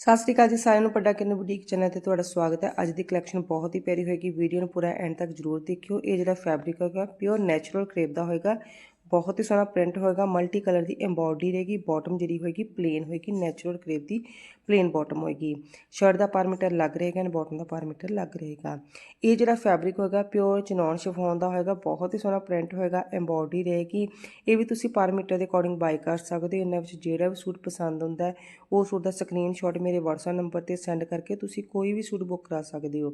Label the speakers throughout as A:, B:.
A: ਸਤਿ ਸ਼੍ਰੀ ਅਕਾਲ ਜੀ ਸਾਰਿਆਂ ਨੂੰ ਪੱਡਾ ਕਿਰਨ ਬੁਟੀਕ ਚੈਨਲ ਤੇ ਤੁਹਾਡਾ ਸਵਾਗਤ ਹੈ। ਅੱਜ ਦੀ ਕਲੈਕਸ਼ਨ ਬਹੁਤ ਹੀ ਪਿਆਰੀ ਹੋਏਗੀ। ਵੀਡੀਓ ਨੂੰ ਪੂਰਾ ਐਂਡ ਤੱਕ ਜਰੂਰ ਦੇਖਿਓ। ਇਹ ਜਿਹੜਾ ਫੈਬਰਿਕ ਹੋਏਗਾ ਪਿਓਰ ਨੈਚੁਰਲ ਕਰੇਪ ਦਾ ਹੋਏਗਾ। ਬਹੁਤ ਹੀ ਸੋਹਣਾ ਪ੍ਰਿੰਟ ਹੋਏਗਾ ਮਲਟੀ ਕਲਰ ਦੀ ਐਮਬੋਡਰੀ ਰਹੇਗੀ ਬਾਟਮ ਜਿਹੜੀ ਹੋਏਗੀ ਪਲੇਨ ਹੋਏਗੀ ਨੈਚੁਰਲ ਕਰੇਪ ਦੀ ਪਲੇਨ ਬਾਟਮ ਹੋਏਗੀ। ਸ਼ਰਟ ਦਾ ਪਰ ਮੀਟਰ ਲੱਗ ਰਹੇਗਾ ਐਂਡ ਬਾਟਮ ਦਾ ਪਰ ਮੀਟਰ ਲੱਗ ਰਹੇਗਾ। ਇਹ ਜਿਹੜਾ ਫੈਬਰਿਕ ਹੋਏਗਾ ਪਿਓਰ ਚਨੌਨ ਸ਼ਿਫੋਨ ਦਾ ਹੋਏਗਾ, ਬਹੁਤ ਹੀ ਸੋਹਣਾ ਪ੍ਰਿੰਟ ਹੋਏਗਾ ਐਮਬੋਡਰੀ ਰਹੇਗੀ। ਇਹ ਵੀ ਤੁਸੀਂ ਪਰ ਮੀਟਰ ਦੇ ਅਕੋਰਡਿੰਗ ਬਾਈ ਕਰ ਸਕਦੇ ਹੋ, ਇਹਨਾਂ ਵਿੱਚ ਜਿਹੜਾ ਵੀ ਸੂਟ ਪਸੰਦ ਹੁੰਦਾ ਉਹ ਸੂਟ ਦਾ ਸਕਰੀਨਸ਼ਾਟ ਮੇਰੇ WhatsApp ਨੰਬਰ ਤੇ ਸੈਂਡ ਕਰਕੇ ਤੁਸੀਂ ਕੋਈ ਵੀ ਸੂਟ ਬੁੱਕ ਕਰਾ ਸਕਦੇ ਹੋ।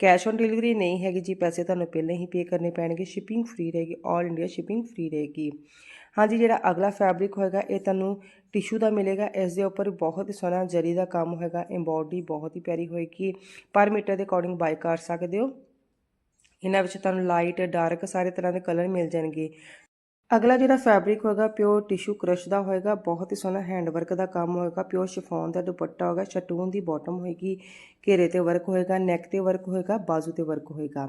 A: ਕੈਸ਼ ਔਨ ਡਿਲੀਵਰੀ ਨਹੀਂ ਹੈਗੀ ਜੀ, ਪੈਸੇ ਤੁਹਾਨੂੰ ਪਹਿਲਾਂ ਹੀ ਪੇ ਕਰਨੇ ਪੈਣਗੇ ਸ਼ਿਪਿੰਗ ਫ੍ਰੀ ਰਹੇਗੀ 올 ਇੰਡੀਆ ਸ਼ਿਪਿੰਗ ਫ੍ਰੀ ਰਹੇਗੀ। ਹਾਂਜੀ ਜਿਹੜਾ ਅਗਲਾ ਫੈਬਰਿਕ ਹੋਏਗਾ, ਇਹ ਤੁਹਾਨੂੰ ਟਿਸ਼ੂ ਦਾ ਮਿਲੇਗਾ, ਇਸ ਦੇ ਉੱਪਰ ਬਹੁਤ ਹੀ ਸੋਹਣਾ ਜਰੀ ਦਾ ਕੰਮ ਹੋਏਗਾ ਐਮਬੋਡੀ ਬਹੁਤ ਹੀ ਪਿਆਰੀ ਹੋਏਗੀ, ਪਰ ਮੀਟਰ ਦੇ ਅਕੋਰਡਿੰਗ ਬਾਈ ਕਰ ਸਕਦੇ ਹੋ। ਇਹਨਾਂ ਵਿੱਚ ਤੁਹਾਨੂੰ ਲਾਈਟ ਡਾਰਕ ਸਾਰੇ ਤਰ੍ਹਾਂ ਦੇ ਕਲਰ ਮਿਲ ਜਾਣਗੇ। ਅਗਲਾ ਜਿਹੜਾ ਫੈਬਰਿਕ ਹੋਏਗਾ ਪਿਓਰ ਟਿਸ਼ੂ ਕ੍ਰਸ਼ ਦਾ ਹੋਏਗਾ, ਬਹੁਤ ਹੀ ਸੋਹਣਾ ਹੈਂਡ ਵਰਕ ਦਾ ਕੰਮ ਹੋਏਗਾ ਪਿਓਰ ਸ਼ਿਫੋਨ ਦਾ ਦੁਪੱਟਾ ਹੋਏਗਾ ਸ਼ਟੂਨ ਦੀ ਬਾਟਮ ਹੋਏਗੀ, ਘੇਰੇ ਤੇ ਵਰਕ ਹੋਏਗਾ ਨੈਕ ਤੇ ਵਰਕ ਹੋਏਗਾ, ਬਾਜ਼ੂ ਤੇ ਵਰਕ ਹੋਏਗਾ।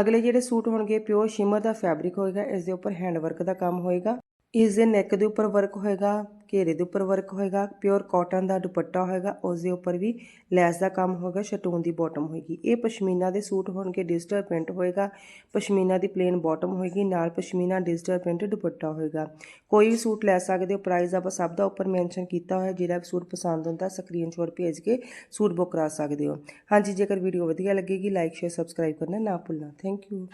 A: ਅਗਲੇ ਜਿਹੜੇ ਸੂਟ ਹੋਣਗੇ ਪਿਓਰ ਸ਼ਿਮਰ ਦਾ ਫੈਬਰਿਕ ਹੋਏਗਾ, ਇਸ ਦੇ ਉੱਪਰ ਹੈਂਡ ਵਰਕ ਦਾ ਕੰਮ ਹੋਏਗਾ, ਇਸ ਦੇ ਨੈਕ ਦੇ ਉੱਪਰ ਵਰਕ ਹੋਏਗਾ ਘੇਰੇ ਦੇ ਉੱਪਰ ਵਰਕ ਹੋਏਗਾ ਪਿਓਰ ਕਾਟਨ ਦਾ ਦੁਪੱਟਾ ਹੋਏਗਾ ਉਸ ਦੇ ਉੱਪਰ ਵੀ ਲੈਸ ਦਾ ਕੰਮ ਹੋਏਗਾ, ਸ਼ਟੂਨ ਦੀ ਬਾਟਮ ਹੋਏਗੀ। ਇਹ ਪਸ਼ਮੀਨਾ ਦੇ ਸੂਟ ਹੋਣਗੇ ਡਿਜੀਟਲ ਪ੍ਰਿੰਟ ਹੋਏਗਾ, ਪਸ਼ਮੀਨਾ ਦੀ ਪਲੇਨ ਬਾਟਮ ਹੋਏਗੀ, ਨਾਲ ਪਸ਼ਮੀਨਾ ਡਿਜੀਟਲ ਪ੍ਰਿੰਟ ਦੁਪੱਟਾ ਹੋਏਗਾ। ਕੋਈ ਵੀ ਸੂਟ ਲੈ ਸਕਦੇ ਹੋ ਪ੍ਰਾਈਸ ਆਪਾਂ ਸਭ ਦਾ ਉੱਪਰ ਮੈਂਸ਼ਨ ਕੀਤਾ ਹੋਇਆ, ਜਿਹੜਾ ਵੀ ਸੂਟ ਪਸੰਦ ਹੁੰਦਾ ਸਕਰੀਨਸ਼ਾਟ ਭੇਜ ਕੇ ਸੂਟ ਬੁੱਕ ਕਰਾ ਸਕਦੇ ਹੋ। ਹਾਂਜੀ, ਜੇਕਰ ਵੀਡੀਓ ਵਧੀਆ ਲੱਗੇਗੀ ਲਾਈਕ ਸ਼ੇਅਰ ਸਬਸਕ੍ਰਾਈਬ ਕਰਨਾ ਨਾ ਭੁੱਲਣਾ। Thank you